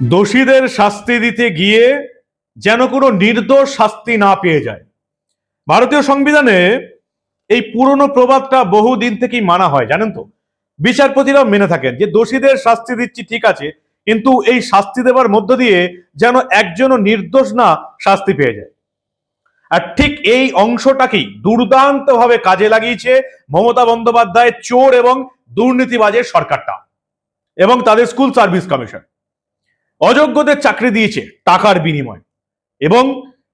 দোষীদের শাস্তি দিতে গিয়ে যেন কোনো নির্দোষ শাস্তি না পেয়ে যায়। ভারতীয় সংবিধানে এই পুরনো প্রবাদটা বহুদিন থেকেই মানা হয়, জানেন তো? বিচারপতিরাও মেনে থাকেন যে দোষীদের শাস্তি দিচ্ছি ঠিক আছে, কিন্তু এই শাস্তি দেওয়ার মধ্য দিয়ে যেন একজনও নির্দোষ না শাস্তি পেয়ে যায়। আর ঠিক এই অংশটাকেই দুর্দান্তভাবে কাজে লাগিয়েছে মমতা বন্দ্যোপাধ্যায়, চোর এবং দুর্নীতিবাজের সরকারটা এবং তাদের স্কুল সার্ভিস কমিশন। অযোগ্যদের চাকরি দিয়েছে টাকার বিনিময়। এবং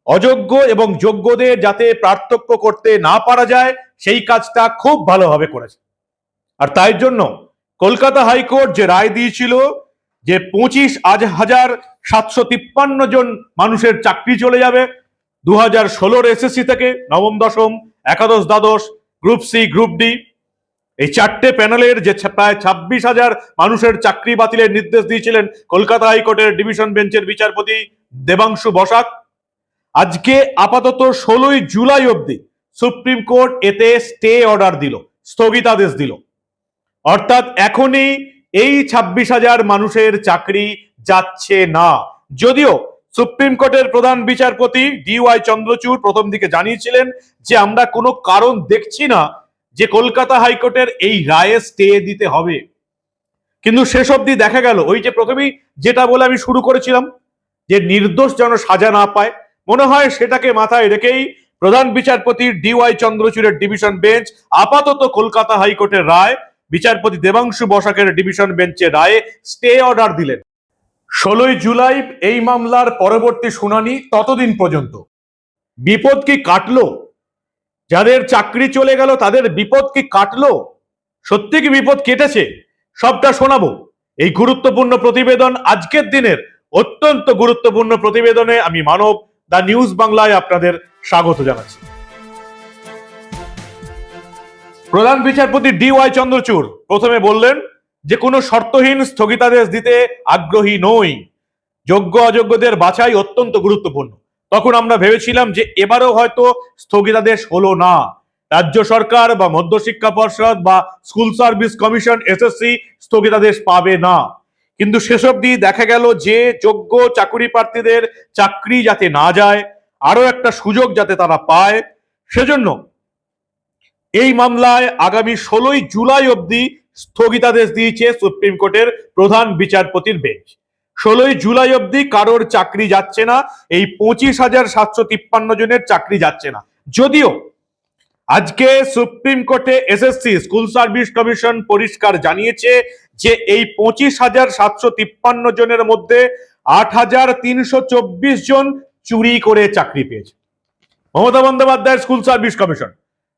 অযোগ্য এবং যোগ্যদের যাতে পার্থক্য করতে না পারা যায়, সেই কাজটা খুব ভালোভাবে করেছে। আর তাই জন্য কলকাতা হাইকোর্ট যে রায় দিয়েছিল যে পঁচিশ আজ হাজার সাতশো তিপ্পান্ন জন মানুষের চাকরি চলে যাবে দু হাজার ষোলোর এসএসসি থেকে নবম, দশম, একাদশ, দ্বাদশ, গ্রুপ সি, গ্রুপ ডি এই চারটে প্যানেলের যে প্রায় ছাব্বিশ হাজার মানুষের চাকরি বাতিলের নির্দেশ দিয়েছিলেন কলকাতা হাইকোর্টের ডিভিশন বেঞ্চের বিচারপতি দেবাংশু বসাক, আজকে আপাতত ষোলোই জুলাই অবধি সুপ্রিম কোর্ট এতে স্টে অর্ডার দিল, স্থগিতাদেশ দিল। অর্থাৎ এখনই এই ছাব্বিশ হাজার মানুষের চাকরি যাচ্ছে না। যদিও সুপ্রিম কোর্টের প্রধান বিচারপতি ডিওয়াই চন্দ্রচূড় প্রথম দিকে জানিয়েছিলেন যে আমরা কোনো কারণ দেখছি না যে কলকাতা হাইকোর্টের এই রায়ে স্টে দিতে হবে। কিন্তু শেষ অবধি দেখা গেল, ওই যে প্রথমেই যেটা বলে আমি শুরু করেছিলাম, যে নির্দোষ যেন সাজা না পায়, মনে হয় সেটাকে মাথায় রেখেই প্রধান বিচারপতি ডিওয়াই চন্দ্রচূড়ের ডিভিশন বেঞ্চ আপাতত কলকাতা হাইকোর্টের রায়, বিচারপতি দেবাংশু বসাকের ডিভিশন বেঞ্চের রায়ে স্টে অর্ডার দিলেন। ষোলোই জুলাই এই মামলার পরবর্তী শুনানি ততদিন পর্যন্ত। বিপদ কি কাটলো? যাদের চাকরি চলে গেল, তাদের বিপদ কি কাটলো? সত্যি কি বিপদ কেটেছে? সবটা শোনাবো। এই গুরুত্বপূর্ণ প্রতিবেদন আজকের দিনের অত্যন্ত গুরুত্বপূর্ণ প্রতিবেদনে আমি মানব দা নিউজ বাংলায় আপনাদের স্বাগত জানাচ্ছি। প্রধান বিচারপতি ডি ওয়াই চন্দ্রচূড় প্রথমে বললেন, যে কোনো শর্তহীন স্থগিতাদেশ দিতে আগ্রহী নই। যোগ্য অযোগ্যদের বাছাই অত্যন্ত গুরুত্বপূর্ণ। তখন আমরা ভেবেছিলাম যে এবারও হয়তো স্থগিতাদেশ হলো না। রাজ্য সরকার বা মধ্যশিক্ষা পর্ষদ বা স্কুল সার্ভিস কমিশন, এসএসসি স্থগিতাদেশ পাবে না। কিন্তু শেষ অবধি দেখা গেল যে যোগ্য চাকুরি প্রার্থীদের চাকরি যাতে না যায় আরও একটা সুযোগ যাতে তারা পায়, সেজন্য এই মামলায় আগামী ষোলোই জুলাই অবধি স্থগিতাদেশ দিয়েছে সুপ্রিম কোর্টের প্রধান বিচারপতির বেঞ্চ। ষোলোই জুলাই অবধি কারোর চাকরি যাচ্ছে না, এই পঁচিশ হাজার সাতশো তিপ্পান্ন জনের চাকরি যাচ্ছে না। যদিও আজকে সুপ্রিম কোর্টে এসএসসি, স্কুল সার্ভিস কমিশন পরিষ্কার জানিয়েছে যে এই পঁচিশ হাজার সাতশো তিপ্পান্ন জনের মধ্যে আট হাজার তিনশো চব্বিশ জন চুরি করে চাকরি পেয়েছে। মমতা বন্দ্যোপাধ্যায়ের স্কুল সার্ভিস কমিশন।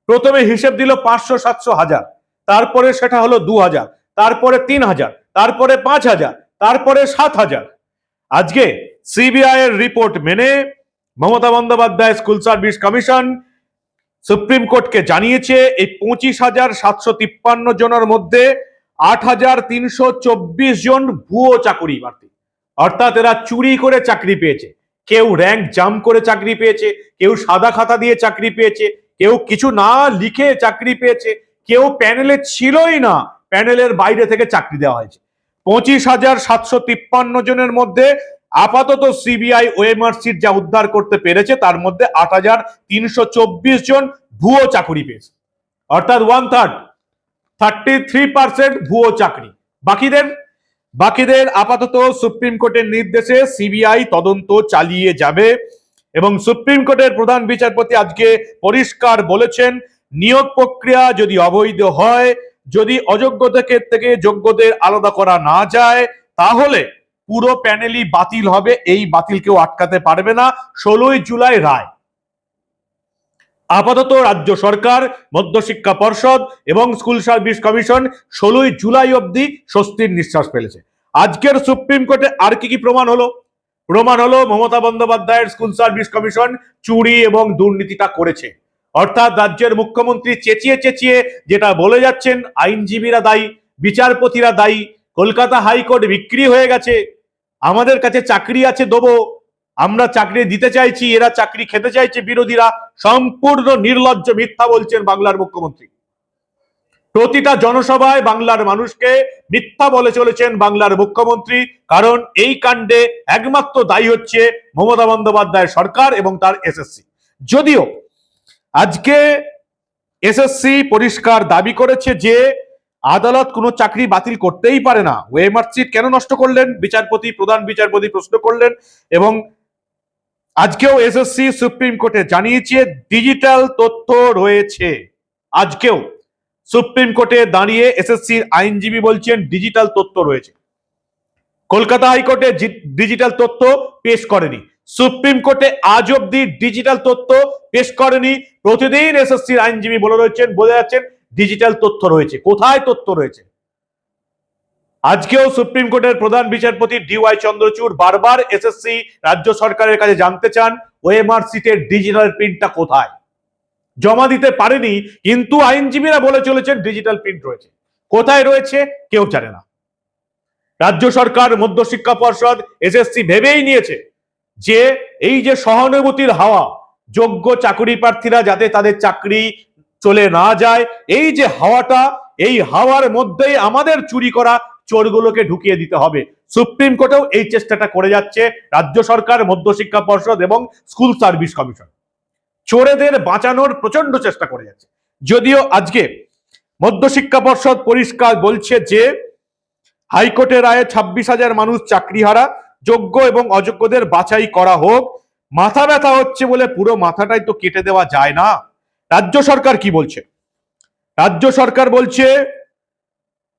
প্রথমে হিসেব দিল পাঁচশো সাতশো হাজার, তারপরে সেটা হলো দু হাজার, তারপরে তিন হাজার, তারপরে পাঁচ হাজার তারপরে সাত হাজার। আজকে সিবিআই এর রিপোর্ট মেনে Mamata Bandyopadhyay school service commission supreme কোর্টকে জানিয়েছে, এই পঁচিশ হাজার সাতশো তিপ্পান্ন জনের মধ্যে আট হাজার তিনশো চব্বিশ জন ভুয়ো চাকরি প্রার্থী অর্থাৎ এরা চুরি করে চাকরি পেয়েছে। কেউ র্যাঙ্ক জাম্প করে চাকরি পেয়েছে, কেউ সাদা খাতা দিয়ে চাকরি পেয়েছে, কেউ কিছু না লিখে চাকরি পেয়েছে, কেউ প্যানেলে ছিলই না প্যানেলের বাইরে থেকে চাকরি দেওয়া হয়েছে। পঁচিশ হাজার সাতশো তিপ্পান্ন জনের মধ্যে আপাতত সিবিআই ওএমআরসির যা উদ্ধার করতে পেরেছে, তার মধ্যে আট হাজার তিনশো চব্বিশ জন ভুয়ো চাকরি পেয়েছে। অর্থাৎ one third thirty three percent ভুয়ো চাকরি। বাকিদের বাকিদের আপাতত সুপ্রিম কোর্টের নির্দেশে সিবিআই তদন্ত চালিয়ে যাবে এবং সুপ্রিম কোর্টের প্রধান বিচারপতি আজকে পরিষ্কার বলেছেন, নিয়োগ প্রক্রিয়া যদি অবৈধ হয় যদি অযোগ্যদের থেকে যোগ্যদের আলাদা করা না যায়, তাহলে পুরো প্যানেলই বাতিল হবে, এই বাতিল কেউ আটকাতে পারবে না। ষোলোই জুলাই রায়। আপাতত রাজ্য সরকার, মধ্যশিক্ষা পর্ষদ এবং স্কুল সার্ভিস কমিশন ষোলোই জুলাই অবধি স্বস্তির নিঃশ্বাস ফেলেছে। আজকের সুপ্রিম কোর্টে আর কি কি প্রমাণ হলো? প্রমাণ হলো মমতা বন্দ্যোপাধ্যায়ের স্কুল সার্ভিস কমিশন চুরি এবং দুর্নীতিটা করেছে। অর্থাৎ রাজ্যের মুখ্যমন্ত্রী চেঁচিয়ে চেঁচিয়ে যেটা বলে যাচ্ছেন, আইনজীবীরা দায়ী, বিচারপতিরা দায়ী, কলকাতা হাইকোর্ট বিক্রি হয়ে গেছে, আমাদের কাছে চাকরি আছে, দেবো। আমরা চাকরি দিতে চাইছি, এরা চাকরি খেতে চাইছে, বিরোধীরা সম্পূর্ণ নির্লজ্জ মিথ্যা বলছেন বাংলার মুখ্যমন্ত্রী। প্রতিটা জনসভায় বাংলার মানুষকে মিথ্যা বলে চলেছেন বাংলার মুখ্যমন্ত্রী, কারণ এই কাণ্ডে একমাত্র দায়ী হচ্ছে মমতা বন্দ্যোপাধ্যায় সরকার এবং তার এসএসসি। যদিও আজকে এসএসসি পরিষ্কার দাবি করেছে যে আদালত কোনো চাকরি বাতিল করতেই পারে না। ওয়েমার সিট কেন নষ্ট করলেন? বিচারপতি, প্রধান বিচারপতি প্রশ্ন করলেন এবং আজকেও এসএসসি সুপ্রিম কোর্টে জানিয়েছে, ডিজিটাল তথ্য রয়েছে। আজকেও সুপ্রিম কোর্টে দাঁড়িয়ে এসএসসির আইনজীবী বলছেন, ডিজিটাল তথ্য রয়েছে। কলকাতা হাইকোর্টে ডিজিটাল তথ্য পেশ করেনি। সুপ্রিম কোর্টে আজ অব্দি ডিজিটাল তথ্য পেশ করেনি। প্রতিদিন এসএসসির আইনজীবী বলে রয়েছেন বলে যাচ্ছেন ডিজিটাল তথ্য রয়েছে। কোথায় তথ্য রয়েছে? আজকেও সুপ্রিম কোর্টের প্রধান বিচারপতি ডিওয়াই চন্দ্রচূড় বারবার এসএসসি রাজ্য সরকারের কাছে জানতে চান ওএমআর সিটের ডিজিটাল প্রিন্টটা কোথায়? জমা দিতে পারেনি, কিন্তু আইনজীবীরা বলে চলেছেন ডিজিটাল প্রিন্ট রয়েছে। কোথায় রয়েছে কেউ জানে না। রাজ্য সরকার মধ্যশিক্ষা পর্ষদ এসএসসি ভেবেই নিয়েছে যে এই যে সহানুভূতির হাওয়া, যোগ্য চাকরি প্রার্থীরা যাতে তাদের চাকরি চলে না যায়, এই যে হাওয়াটা, এই হাওয়ার মধ্যেই আমাদের চুরি করা চোরগুলোকে ঢুকিয়ে দিতে হবে। সুপ্রিম কোর্টেও এই চেষ্টাটা করে যাচ্ছে রাজ্য সরকার, মধ্যশিক্ষা পর্ষদ এবং স্কুল সার্ভিস কমিশন। চোরেদের বাঁচানোর প্রচণ্ড চেষ্টা করে যাচ্ছে। যদিও আজকে মধ্যশিক্ষা পর্ষদ পরিষ্কার বলছে যে, হাইকোর্টের রায়ে ছাব্বিশ হাজার মানুষ চাকরিহারা যোগ্য এবং অযোগ্যদের বাছাই করা হোক। মাথা ব্যথা হচ্ছে বলে পুরো মাথাটাই তো কেটে দেওয়া যায় না। রাজ্য সরকার কি বলছে? রাজ্য সরকার বলছে,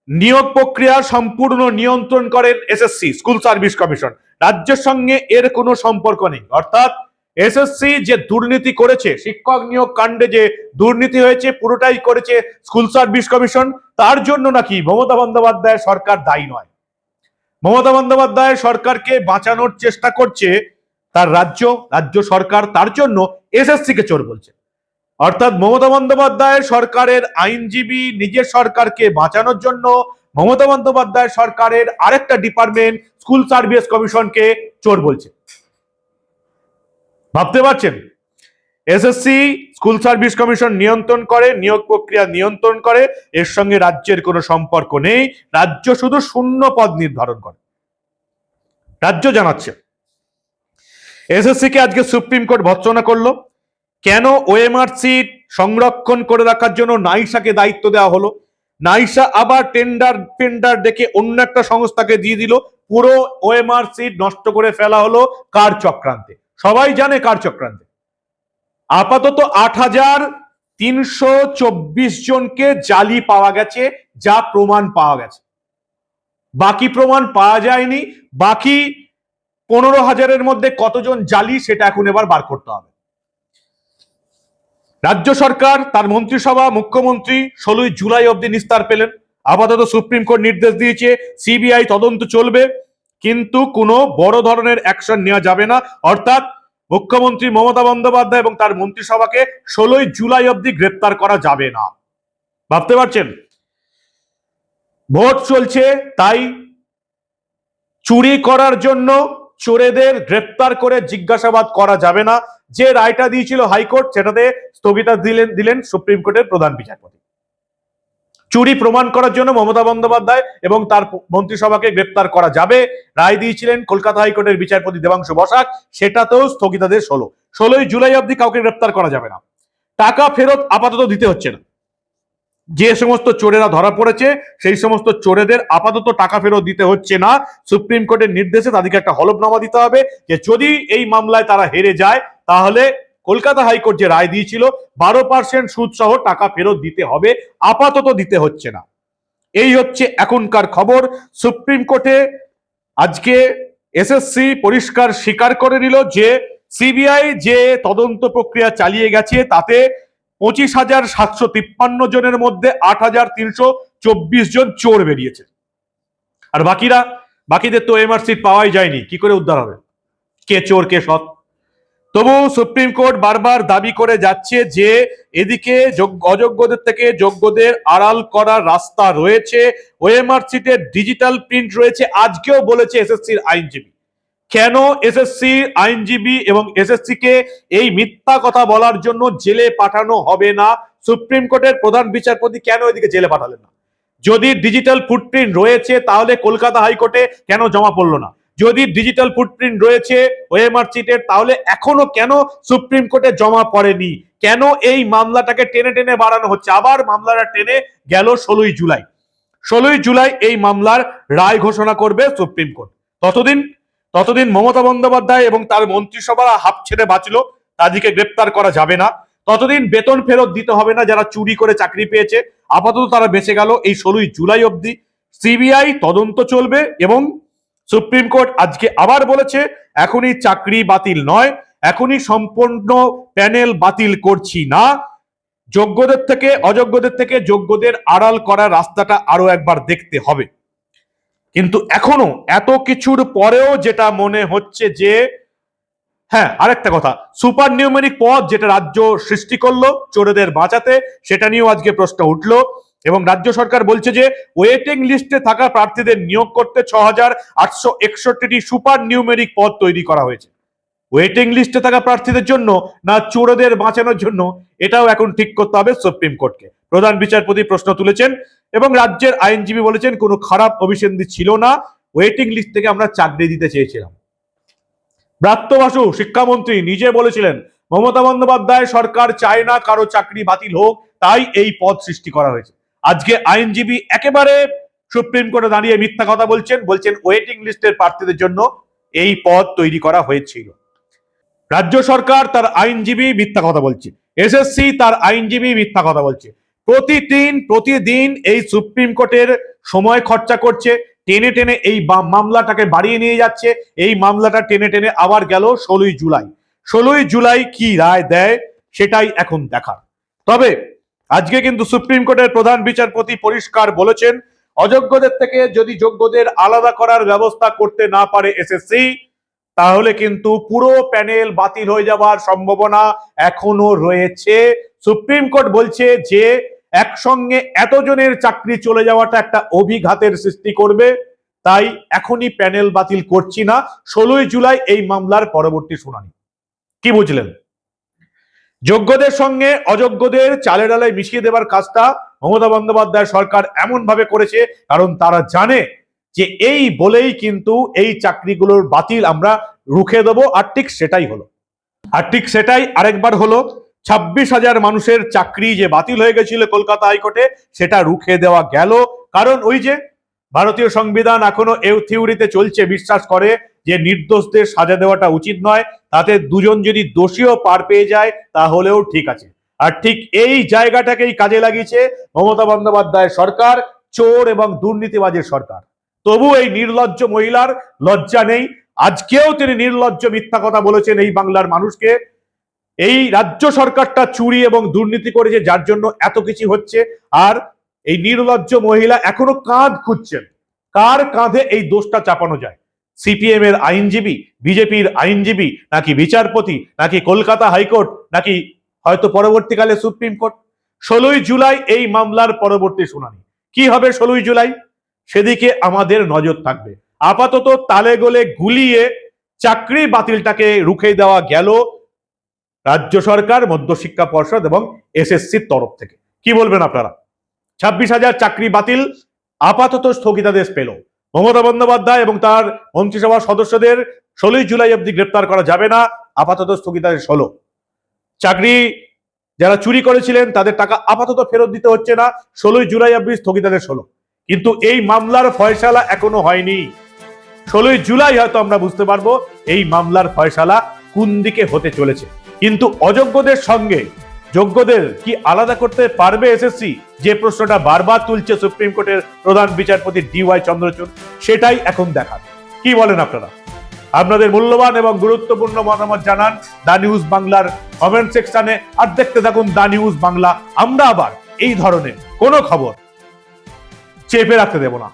নিয়োগ প্রক্রিয়া সম্পূর্ণ নিয়ন্ত্রণ করেন এসএসসি স্কুল সার্ভিস কমিশন রাজ্যের সঙ্গে এর কোনো সম্পর্ক নেই। অর্থাৎ এসএসসি যে দুর্নীতি করেছে, শিক্ষক নিয়োগ কাণ্ডে যে দুর্নীতি হয়েছে, পুরোটাই করেছে স্কুল সার্ভিস কমিশন তার জন্য নাকি মমতা বন্দ্যোপাধ্যায় সরকার দায়ী নয়। মমতা বন্দ্যোপাধ্যায় সরকারকে বাঁচানোর চেষ্টা করছে তার রাজ্য রাজ্য সরকার তার জন্য এসএসসি কে চোর বলছে। অর্থাৎ মমতা বন্দ্যোপাধ্যায় সরকারের আইনজীবী, নিজের সরকারকে বাঁচানোর জন্য মমতা বন্দ্যোপাধ্যায় সরকারের আরেকটা ডিপার্টমেন্ট, স্কুল সার্ভিস কমিশনকে চোর বলছে। ভাবতে পারছেন? এসএসসি স্কুল সার্ভিস কমিশন নিয়ন্ত্রণ করে, নিয়োগ প্রক্রিয়া নিয়ন্ত্রণ করে, এর সঙ্গে রাজ্যের কোনো সম্পর্ক নেই, রাজ্য শুধু শূন্য পদ নির্ধারণ করে। রাজ্য জানাচ্ছে এসএসসি কে আজকে সুপ্রিম কোর্ট ভৎসনা করল, কেন ওএমআর সিট সংরক্ষণ করে রাখার জন্য নাইসাকে দায়িত্ব দেওয়া হলো? নাইসা আবার টেন্ডার টেন্ডার ডেকে অন্য একটা সংস্থাকে দিয়ে দিল, পুরো ওএমআর সিট নষ্ট করে ফেলা হলো কার চক্রান্তে? সবাই জানে কার চক্রান্তে। আপাতত আট হাজার তিনশো চব্বিশ জনকে জালি পাওয়া গেছে, যা প্রমাণ পাওয়া গেছে। বাকি প্রমাণ পাওয়া যায়নি, বাকি পনেরো হাজারের মধ্যে কতজন জালি সেটা এখন এবার বার করতে হবে। রাজ্য সরকার, তার মন্ত্রিসভা, মুখ্যমন্ত্রী ষোলোই জুলাই অবধি নিস্তার পেলেন। আপাতত সুপ্রিম কোর্ট নির্দেশ দিয়েছে, সিবিআই তদন্ত চলবে, কিন্তু কোনো বড় ধরনের অ্যাকশন নেওয়া যাবে না। অর্থাৎ মুখ্যমন্ত্রী মমতা বন্দ্যোপাধ্যায় এবং তার মন্ত্রিসভাকে ষোলোই জুলাই অবধি গ্রেপ্তার করা যাবে না। ভাবতে পারছেন? ভোট চলছে, তাই চুরি করার জন্য চোরেদের গ্রেপ্তার করে জিজ্ঞাসাবাদ করা যাবে না। যে রায়টা দিয়েছিল হাইকোর্ট, সেটাতে স্থগিতা দিলেন দিলেন সুপ্রিম কোর্টের প্রধান বিচারপতি। চুরি প্রমাণ করার জন্য মমতা বন্দ্যোপাধ্যায় এবং তার মন্ত্রিসভাকে গ্রেপ্তার করা যাবে। রায় দিয়েছিলেন কলকাতা হাইকোর্টের বিচারপতি দেবাংশু বসাক। সেটাতেও স্থগিতাদেশ হলো ষোলোই জুলাই অবধি কাউকে গ্রেপ্তার করা যাবে না। টাকা ফেরত আপাতত দিতে হচ্ছে না। যে সমস্ত চোরেরা ধরা পড়েছে, সেই সমস্ত চোরেদের আপাতত টাকা ফেরত দিতে হচ্ছে না। সুপ্রিম কোর্টের নির্দেশে তাদেরকে একটা হলফনামা দিতে হবে যে, যদি এই মামলায় তারা হেরে যায়, তাহলে কলকাতা হাইকোর্ট যে রায় দিয়েছিল, বারো পার্সেন্ট সুদ সহ টাকা ফেরত দিতে হবে, আপাতত দিতে হচ্ছে না। এই হচ্ছে এখনকার খবর। সুপ্রিম কোর্টে আজকে এসএসসি পরিষ্কার স্বীকার করে নিল যে সিবিআই যে তদন্ত প্রক্রিয়া চালিয়ে গেছে, তাতে পঁচিশ হাজার সাতশো তিপ্পান্ন জনের মধ্যে আট হাজার তিনশো চব্বিশ জন চোর বেরিয়েছে। আর বাকিরা, বাকিদের তো এমআর সিট পাওয়াই যায়নি, কি করে উদ্ধার হবে? কে চোর, কে সৎ? তবু সুপ্রিম কোর্ট বারবার দাবি করে যাচ্ছে যে এদিকে অযোগ্যদের থেকে যোগ্যদের আড়াল করার রাস্তা রয়েছে। ওএমআর সিটের ডিজিটাল প্রিন্ট রয়েছে। আজকেও বলেছে এসএসসির আইনজীবী। কেন এসএসসি আইনজীবী এবং এসএসসি কে এই মিথ্যা কথা বলার জন্য জেলে পাঠানো হবে না? সুপ্রিম কোর্টের প্রধান বিচারপতি কেন এদিকে জেলে পাঠালেন না? যদি ডিজিটাল ফুটপ্রিন্ট রয়েছে, তাহলে কলকাতা হাইকোর্টে কেন জমা পড়ল না? যদি ডিজিটাল ফুটপ্রিন্ট রয়েছে ওএমআর চিটের তাহলে এখনও কেন সুপ্রিম কোর্টে জমা পড়েনি? কেন এই মামলাটাকে টেনে টেনে বাড়ানো হচ্ছে? আবার মামলাটা টেনে গেল ষোলোই জুলাই। ষোলোই জুলাই এই মামলার রায় ঘোষণা করবে সুপ্রিম কোর্ট ততদিন ততদিন মমতা বন্দ্যোপাধ্যায় এবং তার মন্ত্রিসভা হাফ ছেড়ে বাঁচলো, তাদেরকে গ্রেপ্তার করা যাবে না। ততদিন বেতন ফেরত দিতে হবে না, যারা চুরি করে চাকরি পেয়েছে। আপাতত তারা বেঁচে গেল এই ষোলোই জুলাই অবধি। সিবিআই তদন্ত চলবে এবং সুপ্রিম কোর্ট আজকে আবার বলেছে, এখনই চাকরি বাতিল নয়, এখনই সম্পূর্ণ প্যানেল বাতিল করছি না। যোগ্যদের থেকে, অযোগ্যদের থেকে যোগ্যদের আড়াল করার রাস্তাটা আরও একবার দেখতে হবে। কিন্তু এখনও এত কিছুর পরেও যেটা মনে হচ্ছে যে হ্যাঁ আরেকটা কথা, সুপার নিউমেরিক পদ যেটা রাজ্য সৃষ্টি করল চোরেদের বাঁচাতে, সেটা নিয়েও আজকে প্রশ্ন উঠল। এবং রাজ্য সরকার বলছে যে ওয়েটিং লিস্টে থাকা প্রার্থীদের নিয়োগ করতে ছ হাজার আটশো একষট্টিটি সুপার নিউমেরিক পদ তৈরি করা হয়েছে। ওয়েটিং লিস্টে থাকা প্রার্থীদের জন্য না চোরদের বাঁচানোর জন্য, এটাও এখন ঠিক করতে হবে সুপ্রিম কোর্টকে। প্রধান বিচারপতি প্রশ্ন তুলেছেন এবং রাজ্যের আইনজীবী বলেছেন, কোনো খারাপ অভিসন্ধি ছিল না ওয়েটিং লিস্ট থেকে আমরা চাকরি দিতে চেয়েছিলাম। ব্রাত্য বাসু, শিক্ষামন্ত্রী নিজে বলেছিলেন, মমতা বন্দ্যোপাধ্যায় সরকার চায় না কারও চাকরি বাতিল হোক, তাই এই পদ সৃষ্টি করা হয়েছে। আজকে আইনজীবী একেবারে সুপ্রিম কোর্টে দাঁড়িয়ে মিথ্যা কথা বলছেন বলছেন ওয়েটিং লিস্টের প্রার্থীদের জন্য এই পদ তৈরি করা হয়েছিল। রাজ্য সরকার তার আইনজীবী মিথ্যা কথা বলছে এসএসসি তার আইনজীবী মিথ্যা কথা বলছে। প্রতিদিন প্রতিদিন এই সুপ্রিম কোর্টের সময় খরচা করছে, টেনে টেনে এই মামলাটাকে বাড়িয়ে নিয়ে যাচ্ছে, এই মামলাটা টেনে টেনে আবার গেল ষোলোই জুলাই। ষোলোই জুলাই কি রায় দেয় সেটাই এখন দেখার। তবে আজকে কিন্তু সুপ্রিম কোর্টের প্রধান বিচারপতি পরিষ্কার বলেছেন, অযোগ্যদের থেকে যদি যোগ্যদের আলাদা করার ব্যবস্থা করতে না পারে এসএসসি তাহলে কিন্তু পুরো প্যানেল বাতিল হয়ে যাওয়ার সম্ভাবনা এখনও রয়েছে। সুপ্রিম কোর্ট বলছে যে, একসঙ্গে এতজনের চাকরি চলে যাওয়াটা একটা অভিঘাতের সৃষ্টি করবে, তাই এখনই প্যানেল বাতিল করছি না। ষোলোই জুলাই এই মামলার পরবর্তী শুনানি। কি বুঝলেন? যোগ্যদের সঙ্গে অযোগ্যদের চালে ডালে মিশিয়ে দেবার কাজটা মমতা বন্দ্যোপাধ্যায় সরকার এমন ভাবে করেছে, কারণ তারা জানে যে এই বলেই কিন্তু এই চাকরিগুলোর বাতিল আমরা রুখে দেবো, আর ঠিক সেটাই হলো। আর ঠিক সেটাই আরেকবার হলো, ছাব্বিশ হাজার মানুষের চাকরি যে বাতিল হয়ে গেছিল কলকাতা হাইকোর্টে, সেটা রুখে দেওয়া গেল। কারণ ওই যে ভারতীয় সংবিধান এখনও এও থিওরিতে চলছে, বিশ্বাস করে যে নির্দোষদের সাজা দেওয়াটা উচিত নয়, তাতে দুজন যদি দোষীও পার পেয়ে যায়, তাহলেও ঠিক আছে। আর ঠিক এই জায়গাটাকেই কাজে লাগিয়েছে মমতা বন্দ্যোপাধ্যায় সরকার, চোর এবং দুর্নীতিবাজের সরকার। তবু এই নির্লজ্জ মহিলার লজ্জা নেই। আজকেও তিনি নির্লজ্জ মিথ্যা কথা বলেছেন এই বাংলার মানুষকে। এই রাজ্য সরকারটা চুরি এবং দুর্নীতি করেছে, যার জন্য এত কিছু হচ্ছে। আর এই নির্লজ্জ মহিলা এখনও কাঁধ খুঁজছেন। কার কাঁধে এই দোষটা চাপানো যায়? সিপিএম এর আইনজীবী বিজেপির আইনজীবী, নাকি বিচারপতি, নাকি কলকাতা হাইকোর্ট, নাকি হয়তো পরবর্তীকালে সুপ্রিম কোর্ট? ষোলোই জুলাই এই মামলার পরবর্তী শুনানি। কি হবে ষোলোই জুলাই? সেদিকে আমাদের নজর থাকবে। আপাতত তালে গোলে গুলিয়ে চাকরি বাতিলটাকে রুখে দেওয়া গেল রাজ্য সরকার মধ্যশিক্ষা পর্ষদ এবং এসএসসির তরফ থেকে। কি বলবেন আপনারা? ছাব্বিশ হাজার চাকরি বাতিল, আপাতত স্থগিতাদেশ পেল। মমতা বন্দ্যোপাধ্যায় এবং তার মন্ত্রিসভার সদস্যদের ষোলোই জুলাই অবধি গ্রেপ্তার করা যাবে না, আপাতত স্থগিতাদেশ হলো চাকরি যারা চুরি করেছিলেন, তাদের টাকা আপাতত ফেরত দিতে হচ্ছে না, ষোলোই জুলাই অবধি স্থগিতাদেশ হলো কিন্তু এই মামলার ফয়সালা এখনও হয়নি। ষোলোই জুলাই হয়তো আমরা বুঝতে পারব এই মামলার ফয়সালা কোন দিকে হতে চলেছে। কিন্তু অযোগ্যদের সঙ্গে যোগ্যদের কি আলাদা করতে পারবে এসএসসি যে প্রশ্নটা বারবার তুলছে সুপ্রিম কোর্টের প্রধান বিচারপতি ডিওয়াই চন্দ্রচূড়, সেটাই এখন দেখার। কি বলেন আপনারা? আপনাদের মূল্যবান এবং গুরুত্বপূর্ণ মতামত জানান দা নিউজ বাংলার কমেন্ট সেকশনে, আর দেখতে থাকুন দা নিউজ বাংলা। আমরা আবার এই ধরনের কোনো খবর চেপে রাখতে দেব না।